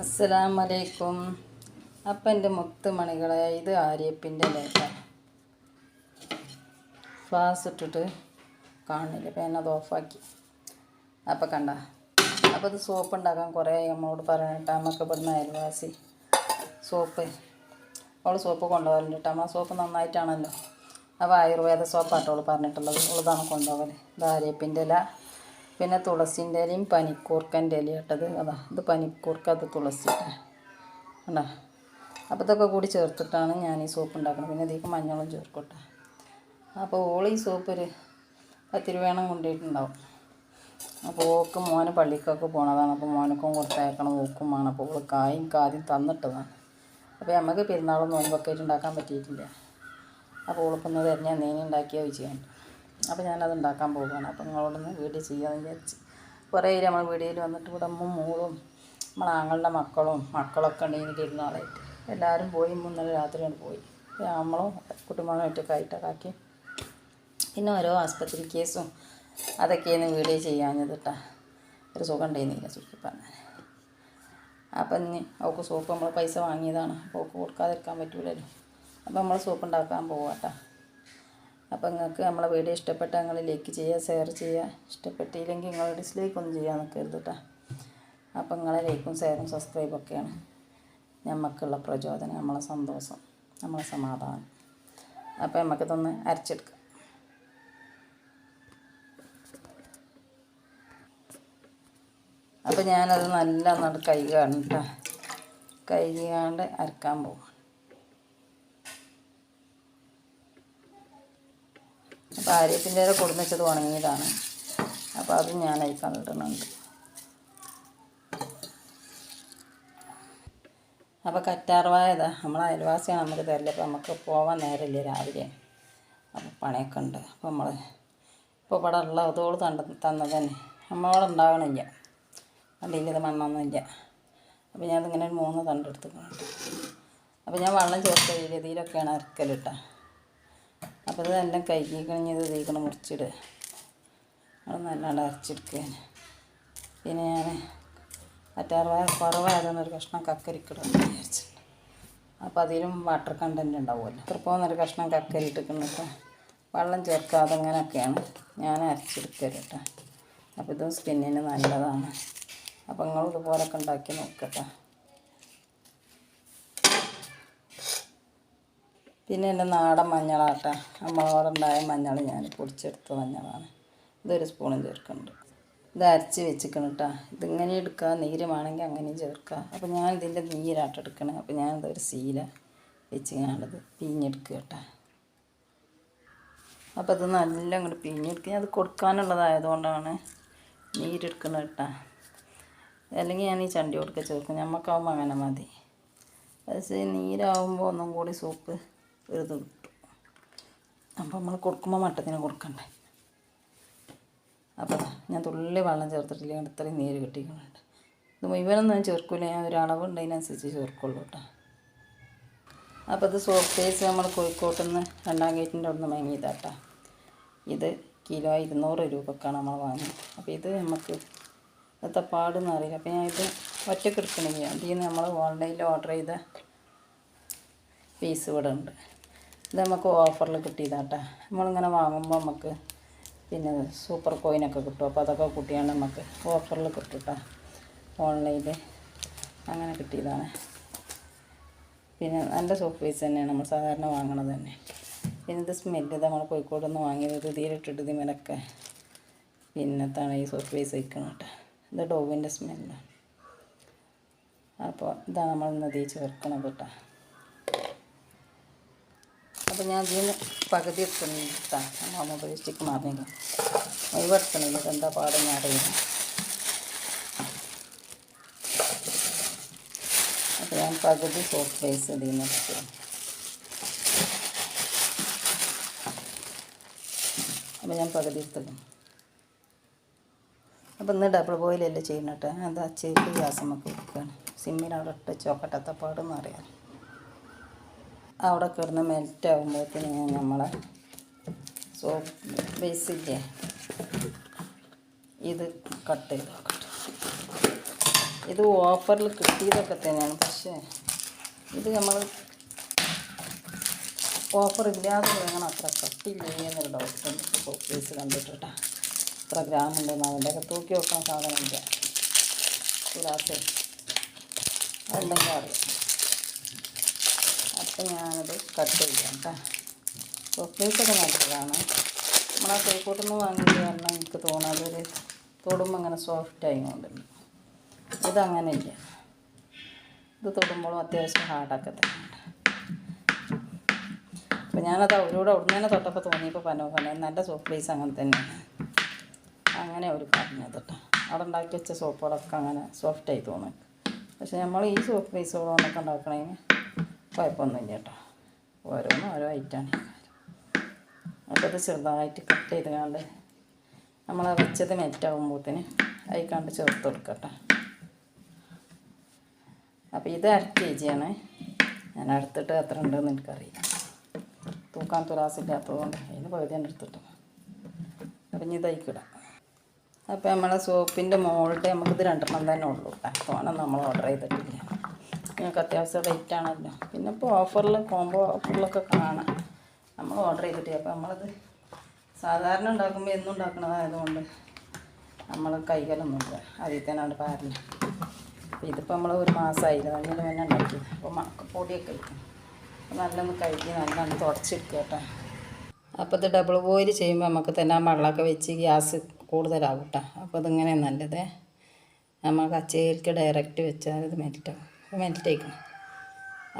അസ്സലാം വലൈക്കും അപ്പം എന്റെ മുത്ത് മണികളെ ഇത് ആര്യപ്പിന്റെ ലേഖ ഫ്ലാസ് ഇട്ടിട്ട് കാണില്ല പേന അത് ഓഫാക്കി. അപ്പം കണ്ട അപ്പോൾ ഇത് സോപ്പ് ഉണ്ടാക്കാൻ കുറേ നമ്മളോട് പറഞ്ഞിട്ട് അമ്മയ്ക്ക് ഇവിടുന്ന് അയൽവാസി സോപ്പ് അവൾ സോപ്പ് കൊണ്ടുപോകലുണ്ട് അമ്മ സോപ്പ് നന്നായിട്ടാണല്ലോ. അപ്പോൾ ആയുർവേദ സോപ്പാട്ടോ പറഞ്ഞിട്ടുള്ളത്. ഉള്ളതാണ് കൊണ്ടുപോകൽ ഇത് ആര്യപ്പിന്റെ ഇല പിന്നെ തുളസിന്റെ ഇലയും പനിക്കൂർക്കന്റെ ഇല ഇട്ടത്. അതാ ഇത് പനിക്കൂർക്ക അത് തുളസി. കണ്ടോ? അപ്പോൾ ഇതൊക്കെ കൂടി ചേർത്തിട്ടാണ് ഞാൻ ഈ സൂപ്പ് ഉണ്ടാക്കുന്നത്. പിന്നെ ഇതിലേക്ക് മഞ്ഞളും ചേർക്കട്ടെ. അപ്പോൾ ഓൾ ഈ സൂപ്പ് ഒരു പത്ത് വേണം കൊണ്ടുപോയിട്ടുണ്ടാവും. അപ്പോൾ ഓക്ക് മോന് പള്ളിക്കൊക്കെ പോണതാണ്. അപ്പോൾ മോനക്കും കൊടുത്തയക്കണം ഓക്കും വേണം. അപ്പോൾ ഓൾ കായും കാദ്യം തന്നിട്ടതാണ്. അപ്പോൾ നമുക്ക് പെരുന്നാളും നോമ്പൊക്കെ ആയിട്ട് ഉണ്ടാക്കാൻ പറ്റിയിട്ടില്ല. അപ്പോൾ ഓൾക്കൊന്ന് തരുന്ന നീനി ഉണ്ടാക്കിയാൽ അപ്പോൾ ഞാനത് ഉണ്ടാക്കാൻ പോവുകയാണ്. അപ്പോൾ നിങ്ങളോടൊന്ന് വീഡിയോ ചെയ്യാമെന്ന് വിചാരിച്ച് കുറേ നമ്മൾ വീഡിയോയിൽ വന്നിട്ട് ഇവിടെ അമ്മ മോളും നമ്മളെ ആങ്ങളുടെ മക്കളും മക്കളൊക്കെ ഉണ്ടെങ്കിൽ ഇരുന്നാളായിട്ട് എല്ലാവരും പോയി. ഇന്നലെ രാത്രിയാണ് പോയി. നമ്മളും കുടുംബമായിട്ടൊക്കെ ആയിട്ടൊക്കെ ആക്കി. പിന്നെ ഓരോ ആസ്പത്രി കേസും അതൊക്കെയാണ് വീഡിയോ ചെയ്യാഞ്ഞത് കേട്ടാ. ഒരു സുഖം ഉണ്ടായിരുന്നില്ല ചുരുക്കി പറഞ്ഞാൽ അപ്പം ഇനി അവൾക്ക് സോപ്പ് നമ്മൾ പൈസ വാങ്ങിയതാണ്. അപ്പോൾ അവൾക്ക് കൊടുക്കാതിരിക്കാൻ പറ്റൂലല്ലോ. അപ്പോൾ നമ്മൾ സോപ്പ് ഉണ്ടാക്കാൻ പോവാട്ടാ അപ്പോൾ നിങ്ങൾക്ക് നമ്മളെ വീഡിയോ ഇഷ്ടപ്പെട്ട നിങ്ങൾ ലൈക്ക് ചെയ്യുക ഷെയർ ചെയ്യുക. ഇഷ്ടപ്പെട്ടില്ലെങ്കിൽ നിങ്ങൾ ഡിസ്ലൈക്ക് ഒന്നും ചെയ്യാൻ നിൽക്കരുത് കേട്ടോ അപ്പോൾ നിങ്ങളെ ലൈക്കും ഷെയറും സബ്സ്ക്രൈബും ഒക്കെയാണ് നമുക്കുള്ള പ്രചോദനം നമ്മളെ സന്തോഷം നമ്മളെ സമാധാനം. അപ്പോൾ നമുക്കിതൊന്ന് അരച്ചെടുക്കാം. അപ്പോൾ ഞാനത് നല്ല നട് കൈകാണ് കേട്ടോ കൈകാണ്ട് അരക്കാൻ പോകും അപ്പോൾ ആര്യത്തിന്റെ ഇല കൊടുന്നുവെച്ചത് ഉണങ്ങിയതാണ്. അപ്പോൾ അത് ഞാൻ അയക്കാൻ ഇടുന്നുണ്ട്. അപ്പോൾ കറ്റാർവായതാ നമ്മൾ അയൽവാസിയാണ് നമുക്ക് തരില്ല. അപ്പോൾ നമുക്ക് പോവാൻ നേരമില്ല രാവിലെ. അപ്പോൾ പണിയൊക്കെ ഉണ്ട്. അപ്പോൾ നമ്മൾ ഇപ്പോൾ ഇവിടെ ഉള്ള അതോട് തണ്ട തന്നത് തന്നെ. നമ്മളവിടെ ഉണ്ടാകണില്ല വണ്ടിയിൽ ഇത് മണ്ണൊന്നുമില്ല. അപ്പോൾ ഞാനിങ്ങനെ ഒരു മൂന്ന് തണ്ട് എടുത്തിട്ടുണ്ട്. അപ്പോൾ ഞാൻ വെള്ളം ചേർത്ത രീതിയിലൊക്കെയാണ് അരക്കലിട്ട അപ്പോൾ ഇതെല്ലാം കൈകി കഴിഞ്ഞത് തീക്കണം മുറിച്ചിടുക അത് നല്ലോണം അരച്ചെടുക്കുകയാണ്. പിന്നെ ഞാൻ മറ്റാറ് കുറവായതുകൊണ്ട് ഒരു കഷ്ണം കക്കരിക്കിടും വിചാരിച്ചിട്ടുണ്ട്. അപ്പോൾ അതിലും വാട്ടർ കണ്ടന്റ് ഉണ്ടാവുമല്ലോ. ഇത്രപ്പോന്നൊരു കഷ്ണം കക്കരി ഇട്ടിട്ട് വെള്ളം ചേർക്കാതെ അങ്ങനെയൊക്കെയാണ് ഞാൻ അരച്ചെടുക്കരുത് കേട്ടോ. അപ്പോൾ ഇതും സ്കിന്നിന് നല്ലതാണ്. അപ്പോൾ നിങ്ങൾ ഇതുപോലൊക്കെ ഉണ്ടാക്കി നോക്കട്ടെ പിന്നെ എന്റെ നാടൻ മഞ്ഞളാട്ട. നമ്മളോടെ ഉണ്ടായ മഞ്ഞൾ ഞാൻ പൊടിച്ചെടുത്ത മഞ്ഞളാണ്. ഇതൊരു സ്പൂണും ചേർക്കുന്നുണ്ട്. ഇത് അരച്ച് വെച്ചിക്കണം കേട്ടോ ഇതിങ്ങനെ എടുക്കുക. നീരുമാണെങ്കിൽ അങ്ങനെയും ചേർക്കുക. അപ്പോൾ ഞാൻ ഇതിന്റെ നീരാട്ടം എടുക്കണേ. അപ്പോൾ ഞാൻ ഇതൊരു സീല വെച്ച് ഞാനത് പിഞ്ഞെടുക്കുക കേട്ടോ അപ്പോൾ അത് നല്ല അങ്ങോട്ട് പിഴിഞ്ഞെടുക്കുക. അത് കൊടുക്കാനുള്ളതായതുകൊണ്ടാണ് നീരെടുക്കുന്നത് കേട്ടോ അല്ലെങ്കിൽ ഞാൻ ഈ ചണ്ടി കൊടുക്കുക ചേർക്കും. ഞമ്മക്കാവുമ്പോൾ അങ്ങനെ മതി. പക്ഷേ നീരാവുമ്പോൾ ഒന്നും കൂടി സൂപ്പ് ഇത് കിട്ടും അപ്പോൾ നമ്മൾ കൊടുക്കുമ്പോൾ മട്ടത്തിന് കൊടുക്കണ്ടേ? അപ്പോൾ ഞാൻ തുള്ളി വെള്ളം ചേർത്തിട്ടില്ല. ഇത്രയും നീര് കിട്ടിക്കുന്നുണ്ട് ഇത് മുഴുവനൊന്നും ഞാൻ ചേർക്കില്ല ഞാൻ ഒരു അളവുണ്ട് അതിനനുസരിച്ച് ചേർക്കുള്ളൂ കേട്ടോ. അപ്പോൾ ഇത് പേസ് നമ്മൾ കോഴിക്കോട്ടിൽ നിന്ന് രണ്ടാം ഗേറ്റിന്റെ അവിടെ നിന്ന് വാങ്ങിയതാട്ടോ ഇത് കിലോ ഇരുന്നൂറ് രൂപക്കാണ് നമ്മൾ വാങ്ങിയത്. അപ്പോൾ ഇത് നമുക്ക് ഇന്നത്തെ പാടെന്ന് അറിയില്ല. അപ്പോൾ ഞാൻ ഇത് ഒറ്റയ്ക്ക് എടുക്കണില്ല. അതിൽ നിന്ന് നമ്മൾ ഓൺലൈനിൽ ഓർഡർ ചെയ്ത പീസ് ഇവിടെ ഉണ്ട്. ഇത് നമുക്ക് ഓഫറിൽ കിട്ടിയതാട്ട. നമ്മളിങ്ങനെ വാങ്ങുമ്പോൾ നമുക്ക് പിന്നെ സൂപ്പർ കോയിനൊക്കെ കിട്ടും. അപ്പോൾ അതൊക്കെ കൂട്ടിയാണ് നമുക്ക് ഓഫറിൽ കിട്ടും ഓൺലൈനിൽ അങ്ങനെ കിട്ടിയതാണ്. പിന്നെ നല്ല സോപ്പ് പീസ് തന്നെയാണ്. നമ്മൾ സാധാരണ വാങ്ങണത് തന്നെ. പിന്നെ ഇത് സ്മെല്ല് നമ്മൾ കോഴിക്കോട് നിന്ന് വാങ്ങിയത് ഇത് ഇതിലിട്ടിട്ട് ഇതിമേലൊക്കെ പിന്നത്താണ് ഈ സോപ്പ് പീസ് വയ്ക്കുന്നത് കേട്ടോ. ഇത് ഡോവിന്റെ സ്മെല്ലാണ് അപ്പോൾ ഇതാണ് നമ്മൾ തീ ചേർക്കണത് കേട്ടോ. അപ്പോൾ ഞാൻ ഇതിന് പകുതി എടുക്കണില്ല കേട്ടോ നമ്മൾ മാറില്ല മുഴുവൻ എടുക്കണില്ല എന്താ പാടെന്ന് അറിയില്ല. അപ്പോൾ ഞാൻ പകുതി സോപ്പ് ബേസ് ഇതിൽ നിന്ന് എടുത്തു. അപ്പോൾ ഞാൻ പകുതി എടുത്തത് അപ്പോൾ ഇന്ന് ഡബിൾ ബോയിലല്ലേ ചെയ്യുന്നട്ടെ കേട്ടോ എന്താ ചേക്ക് ഗ്യാസ് നമുക്ക് വെക്കുകയാണ് സിമ്മിൽ അവിടെ ഇട്ട് ചോക്കട്ടത്തപ്പാടെന്ന് അറിയാം അവിടെ കിടന്ന് മെൽറ്റ് ആകുമ്പോഴത്തേന് ഞാൻ നമ്മളെ സോപ്പ് ബേസിന്റെ ഇത് കട്ട് ചെയ്ത് നോക്കട്ടെ ഇത് ഓഫറിൽ കിട്ടിയതൊക്കെ തന്നെയാണ്. പക്ഷേ ഇത് നമ്മൾ ഓഫർ ഇല്ലാതെ വേണം അത്ര കട്ടില്ലേ എന്നൊരു ഡൗട്ടുണ്ട് സോപ്പ് ബേസ് കണ്ടിട്ടാ എത്ര ഗ്രാം ഉണ്ടെന്ന് അതിന്റെയൊക്കെ തൂക്കി വെക്കാൻ സാധനമില്ല. ഗ്ലാസ്. അതുണ്ടെങ്കിൽ അറിയാം. അപ്പം ഞാനത് കട്ട് ചെയ്യാം കേട്ടോ. ചോക്ലേറ്റ്സൊക്കെ നല്ലതാണ്. നമ്മളാ കോഴിക്കോട്ടിൽ നിന്ന് വാങ്ങിയത് കാരണം എനിക്ക് തോന്നാതെ ഒരു തൊടുമ്പോൾ അങ്ങനെ സോഫ്റ്റ് ഇതങ്ങനെ ഇതങ്ങനെയില്ല. ഇത് തൊടുമ്പോഴും അത്യാവശ്യം ഹാർഡൊക്കെ തന്നെയുണ്ട് അപ്പോൾ ഞാനത് അവരോട് അവിടുന്ന് തന്നെ തൊട്ടപ്പോൾ തോന്നിയപ്പോൾ പറഞ്ഞു പറഞ്ഞു നല്ല സോപ്പ് പൈസ അങ്ങനെ തന്നെയാണ്. അങ്ങനെ അവർ പറഞ്ഞത് കേട്ടോ. അവിടെ ഉണ്ടാക്കി വെച്ച സോപ്പുകളൊക്കെ അങ്ങനെ സോഫ്റ്റായി തോന്നുന്നു. പക്ഷെ നമ്മൾ ഈ സോപ്പ് പൈസകളൊക്കെ ഉണ്ടാക്കണതിന് കുഴപ്പമൊന്നുമില്ല കേട്ടോ. ഓരോന്നും ഓരോ ഐറ്റാണ് അപ്പോൾ ചെറുതായിട്ട് കട്ട് ചെയ്ത് കണ്ട് നമ്മൾ വെച്ചത് മെറ്റാകുമ്പോഴത്തേന് അതിൽ കണ്ട് ചേർത്ത് കൊടുക്കട്ടെ അപ്പോൾ ഇത് അര കെ ജിയാണ് ഞാൻ എടുത്തിട്ട് എത്ര ഉണ്ടെന്ന് എനിക്കറിയില്ല. തൂക്കാൻ തുലാസില്ലാത്തതുകൊണ്ട് അതിന് ഞാൻ എടുത്തിട്ട്. അപ്പം ഇനി ഇതായിക്കിടാം അപ്പോൾ നമ്മളെ സോപ്പിന്റെ മോളിട്ട് നമുക്കിത് രണ്ടെണ്ണം തന്നെ ഉള്ളൂ. കേട്ടോ നമ്മൾ ഓർഡർ ചെയ്തിട്ടില്ല. നിങ്ങൾക്ക് അത്യാവശ്യം റേറ്റ് ആണല്ലോ പിന്നെ ഇപ്പോൾ ഓഫറിൽ കോംബോ ഓഫറിലൊക്കെ കാണാം. നമ്മൾ ഓർഡർ ചെയ്തിട്ട്. അപ്പോൾ നമ്മളത് സാധാരണ ഉണ്ടാക്കുമ്പോൾ എന്നും ഉണ്ടാക്കണതായതുകൊണ്ട് നമ്മൾ കൈകലൊന്നുമില്ല അതിൽ തന്നെ അവിടെ പാരില്ല അപ്പോൾ ഇതിപ്പോൾ നമ്മൾ ഒരു മാസമായില്ല അതിന് തന്നെ ഉണ്ടാക്കിയത്. അപ്പോൾ പൊടിയൊക്കെ ഇരിക്കും നല്ലൊന്ന് കഴുകി നല്ലോണം തുടച്ചെടുക്കുക കേട്ടോ. അപ്പോൾ ഇത് ഡബിൾ ബോയിൽ ചെയ്യുമ്പോൾ നമുക്ക് തന്നെ ആ വെള്ളമൊക്കെ വെച്ച് ഗ്യാസ് കൂടുതലാകും കേട്ടോ. അപ്പോൾ ഇതിങ്ങനെ നല്ലത്. നമ്മൾ കച്ചേരിക്ക് ഡയറക്റ്റ് വെച്ചാൽ ഇത് മെൽറ്റാവും അപ്പോൾ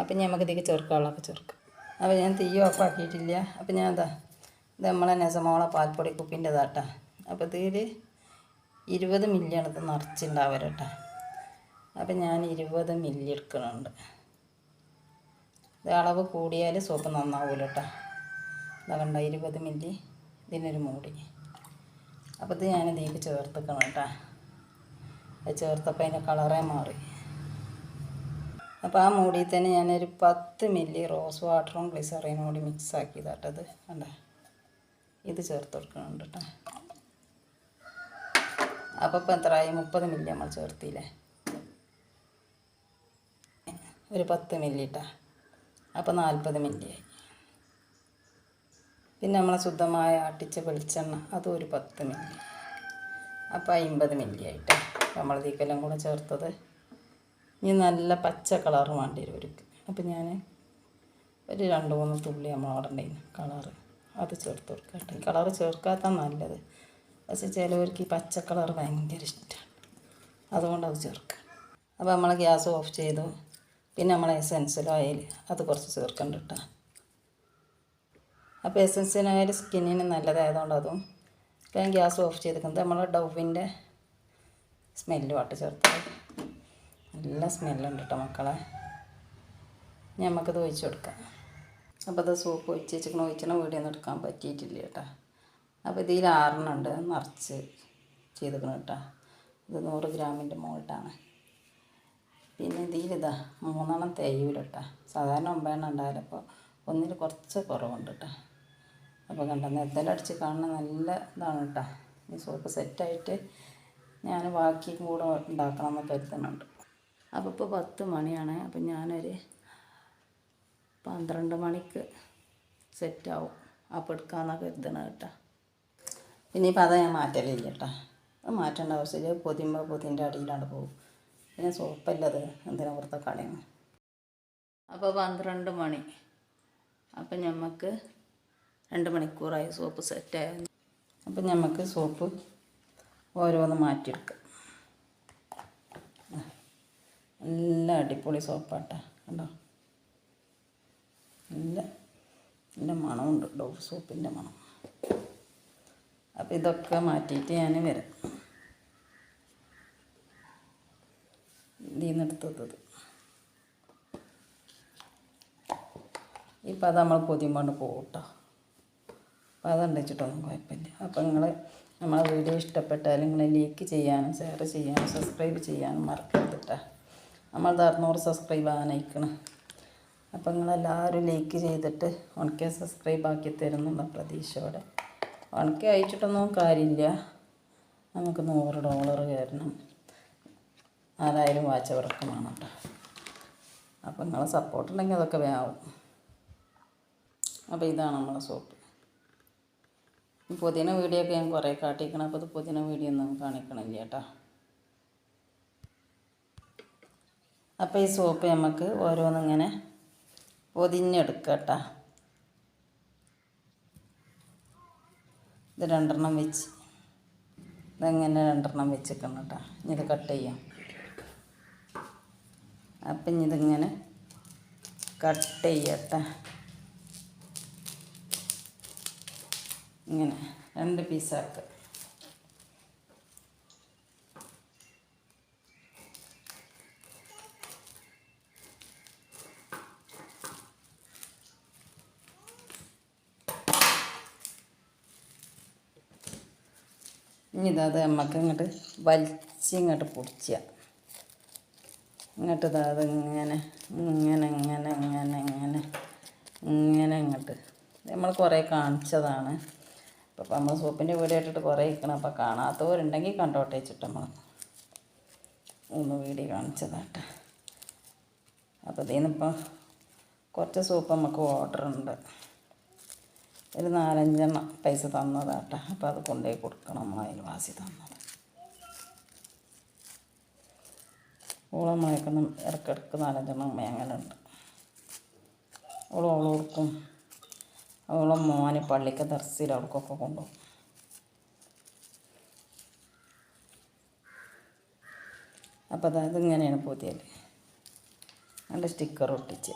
അപ്പം അപ്പം നമുക്ക് ഇതിലേക്ക് ചേർക്കാനുള്ളതൊക്കെ ചേർക്കാം. അപ്പോൾ ഞാൻ തീ ഓഫാക്കിയിട്ടില്ല അപ്പോൾ ഞാൻ എന്താ ഇത് നമ്മളെ നെസമോളെ പാൽപ്പൊടി കുപ്പിന്റെ ഇതാട്ടാ അപ്പോൾ ഇതിൽ ഇരുപത് മില്ലിയാണ് ഇത് കേട്ടോ അപ്പം ഞാൻ ഇരുപത് മില്ലി എടുക്കണുണ്ട് ഇത് അളവ് കൂടിയാൽ സോപ്പ് നന്നാവില്ല കേട്ടോ ഇതാ കണ്ട ഇരുപത് മില്ലി ഇതിനൊരു മൂടി. അപ്പോൾ ഇത് ഞാൻ ഇതിലേക്ക് ചേർത്തിക്കണം കേട്ടോ അത് ചേർത്തപ്പോൾ അതിന്റെ കളറേ മാറി. അപ്പോൾ ആ മൂടിയിൽ തന്നെ ഞാനൊരു പത്ത് മില്ലി റോസ് വാട്ടറും ഗ്ലിസറിനും കൂടി മിക്സ് ആക്കിയതാട്ടത് കണ്ടേ? ഇത് ചേർത്ത് കൊടുക്കുന്നുണ്ട് കേട്ടോ. അപ്പോൾ ഇപ്പം എത്രയായി മുപ്പത് മില്ലി നമ്മൾ ചേർത്തില്ലേ ഒരു പത്ത് മില്ലി ഇട്ടാ അപ്പോൾ നാൽപ്പത് മില്ലി ആയി. പിന്നെ നമ്മളെ ശുദ്ധമായ ആട്ടിച്ച വെളിച്ചെണ്ണ അതും ഒരു പത്ത് മില്ലി. അപ്പോൾ അമ്പത് മില്ലി ആയിട്ട് നമ്മൾ തീക്കെല്ലാം കൂടെ ചേർത്തത്. ഇനി നല്ല പച്ച കളർ വേണ്ടി വരും ഒരുക്ക് അപ്പം ഞാൻ ഒരു രണ്ട് മൂന്ന് തുള്ളി നമ്മൾ അവിടെ ഉണ്ടായിരുന്നു കളറ് അത് ചേർത്ത് കൊടുക്കട്ടെ കളറ് ചേർക്കാത്ത നല്ലത്. പക്ഷേ ചിലവർക്ക് ഈ പച്ച കളർ ഭയങ്കര ഇഷ്ടമാണ് അതുകൊണ്ട് അത് ചേർക്കുക അപ്പോൾ നമ്മൾ ഗ്യാസ് ഓഫ് ചെയ്തു. പിന്നെ നമ്മൾ എസെൻസിൽ ഓയിൽ അത് കുറച്ച് ചേർക്കണ്ട കേട്ടോ. അപ്പോൾ എസെൻസിനായാൽ സ്കിന്നിന് നല്ലതായതുകൊണ്ട് അതും ഞാൻ ഗ്യാസ് ഓഫ് ചെയ്തിരിക്കുന്നത്. നമ്മൾ ഡവിന്റെ സ്മെല്ലുമായിട്ട് ചേർത്തത് നല്ല സ്മെല്ലുണ്ട് കേട്ടോ മക്കളെ. ഇനി നമുക്കത് ഒഴിച്ച് കൊടുക്കാം. അപ്പോൾ അത് സൂപ്പ് ഒഴിച്ച് വെച്ചിക്കണ ഒഴിച്ചാൽ വീട്ടിൽ നിന്ന് എടുക്കാൻ പറ്റിയിട്ടില്ല കേട്ടോ. അപ്പോൾ ഇതിൽ ആറെണ്ണുണ്ട് നിറച്ച് ചെയ്തിക്കണം കേട്ടോ. ഇത് നൂറ് ഗ്രാമിന്റെ മുകളിലാണ് പിന്നെ ഇതിലിതാ മൂന്നെണ്ണം തേയില കേട്ടോ സാധാരണ ഒമ്പതെണ്ണം ഉണ്ടായാലപ്പോൾ ഒന്നിൽ കുറച്ച് കുറവുണ്ട് കേട്ടോ. അപ്പോൾ കണ്ട നെത്തലടിച്ച് കാണുന്ന നല്ല ഇതാണ് കേട്ടോ. ഈ സോപ്പ് സെറ്റായിട്ട് ഞാൻ ബാക്കിയും കൂടെ ഉണ്ടാക്കണം എന്ന് കരുതുന്നുണ്ട്. അപ്പോൾ ഇപ്പോൾ പത്ത് മണിയാണ്. അപ്പം ഞാനൊരു പന്ത്രണ്ട് മണിക്ക് സെറ്റാവും. അപ്പോൾ എടുക്കാമെന്നൊക്കെ കരുതണം കേട്ടോ. ഇനിയിപ്പോൾ അതാ ഞാൻ മാറ്റലില്ല കേട്ടോ. മാറ്റേണ്ട ആവശ്യമില്ല. പൊതിയുമ്പോൾ പൊതിന്റെ അടിയിലാണ് പോകും. പിന്നെ സോപ്പല്ലത് എന്തിനാ പുറത്തെ കളയുന്നു? അപ്പോൾ പന്ത്രണ്ട് മണി. അപ്പം ഞമ്മക്ക് രണ്ട് മണിക്കൂറായി സോപ്പ് സെറ്റായ. അപ്പം ഞമ്മക്ക് സോപ്പ് ഓരോന്ന് മാറ്റിയെടുക്കാം. നല്ല അടിപൊളി സോപ്പാട്ടാ കണ്ടോ? നല്ല നല്ല മണമുണ്ട് ഡോവ് സോപ്പിന്റെ മണം. അപ്പോൾ ഇതൊക്കെ മാറ്റിയിട്ട് ഞാൻ വരാം. എടുത്തത്. ഇപ്പം അത് നമ്മൾ പൊതിയുമ്പോൾ അപ്പം അപ്പോൾ അതുണ്ട് വെച്ചിട്ടൊന്നും കുഴപ്പമില്ല. അപ്പം നിങ്ങൾ നമ്മളെ വീഡിയോ ഇഷ്ടപ്പെട്ടാൽ നിങ്ങൾ ലൈക്ക് ചെയ്യാനും ഷെയർ ചെയ്യാനും സബ്സ്ക്രൈബ് ചെയ്യാനും മറക്കരുത് നമ്മളത് അറുന്നൂറ് സബ്സ്ക്രൈബ് ആകാനയക്കണം അപ്പോൾ നിങ്ങളെല്ലാവരും ലൈക്ക് ചെയ്തിട്ട് ഉണക്കെ സബ്സ്ക്രൈബ് ആക്കി തരുന്നുള്ള പ്രതീക്ഷയോടെ ഉണക്കെ അയച്ചിട്ടൊന്നും കാര്യമില്ല. നമുക്ക് നൂറ് ഡോളർ കയറണം. ആരായാലും വാച്ചവർക്ക് വേണം കേട്ടോ. അപ്പം സപ്പോർട്ട് ഉണ്ടെങ്കിൽ അതൊക്കെ വേവും അപ്പോൾ ഇതാണ് നമ്മളെ സോപ്പ് പുതിയ വീഡിയോ ഒക്കെ ഞാൻ കുറേ കാട്ടിക്കണം. അപ്പോൾ ഇത് പുതിന വീഡിയോ ഒന്നും കാണിക്കണില്ല കേട്ടോ. അപ്പോൾ ഈ സോപ്പ് നമുക്ക് ഓരോന്നിങ്ങനെ പൊതിഞ്ഞെടുക്കുക കേട്ടോ ഇത് രണ്ടെണ്ണം വെച്ച്. ഇതെങ്ങനെ രണ്ടെണ്ണം വെച്ചിരിക്കണം കേട്ടോ ഇനി ഇത് കട്ട് ചെയ്യാം. അപ്പം ഇനി ഇതിങ്ങനെ കട്ട് ചെയ്യട്ടെ. ഇങ്ങനെ രണ്ട് പീസാക്കുക ഇനി ഇതത് നമുക്ക് ഇങ്ങോട്ട് വലിച്ച് ഇങ്ങോട്ട് പൊടിച്ച. ഇങ്ങോട്ട് ഇതാ ഇങ്ങനെ ഇങ്ങനെ ഇങ്ങനെ ഇങ്ങനെ ഇങ്ങനെ ഇങ്ങനെ ഇങ്ങോട്ട്. നമ്മൾ കുറേ കാണിച്ചതാണ്. അപ്പം നമ്മൾ സോപ്പിന്റെ വീഡിയോ ഇട്ടിട്ട് കുറേ ഇരിക്കണം. അപ്പോൾ കാണാത്തവരുണ്ടെങ്കിൽ കണ്ടോട്ടെ വെച്ചിട്ട് നമ്മൾ ഒന്ന് വീടി കാണിച്ചതാട്ടെ. അപ്പോൾ ഇതിൽ നിന്നിപ്പോൾ കുറച്ച് സൂപ്പ് നമുക്ക് ഓർഡർ ഉണ്ട്. ഒരു നാലഞ്ചെണ്ണം പൈസ തന്നതാട്ട. അപ്പോൾ അത് കൊണ്ടുപോയി കൊടുക്കണം നമ്മൾ അയൽവാസി തന്നത്. ഓളം മയക്കുന്ന ഇടയ്ക്കിടയ്ക്ക് നാലഞ്ചെണ്ണം മേങ്ങലുണ്ട്. ഓളം ഓളം കൊടുക്കും ഓളം മോനെ പള്ളിക്ക് ദർശയിൽ അവർക്കൊക്കെ കൊണ്ടുപോകും. അപ്പോൾ അതായത് ഇങ്ങനെയാണ് പുതിയത്. നല്ല സ്റ്റിക്കർ ഒട്ടിച്ച്.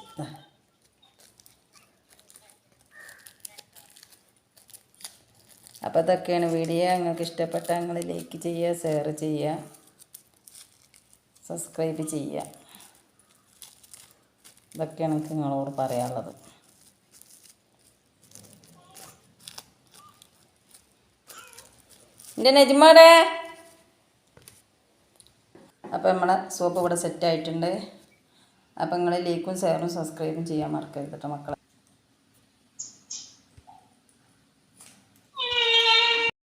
അപ്പോൾ ഇതൊക്കെയാണ് വീഡിയോ. നിങ്ങൾക്ക് ഇഷ്ടപ്പെട്ട നിങ്ങൾ ലൈക്ക് ചെയ്യുക ഷെയർ ചെയ്യുക സബ്സ്ക്രൈബ് ചെയ്യുക. ഇതൊക്കെയാണ് എനിക്ക് നിങ്ങളോട് പറയാനുള്ളത്. എന്റെ നജ്മയുടെ അപ്പോൾ നമ്മളെ സോപ്പ് ഇവിടെ സെറ്റായിട്ടുണ്ട് അപ്പോൾ നിങ്ങൾ ലൈക്കും ഷെയറും സബ്സ്ക്രൈബും ചെയ്യാൻ മറക്കരുത് കേട്ടോ മക്കളെ.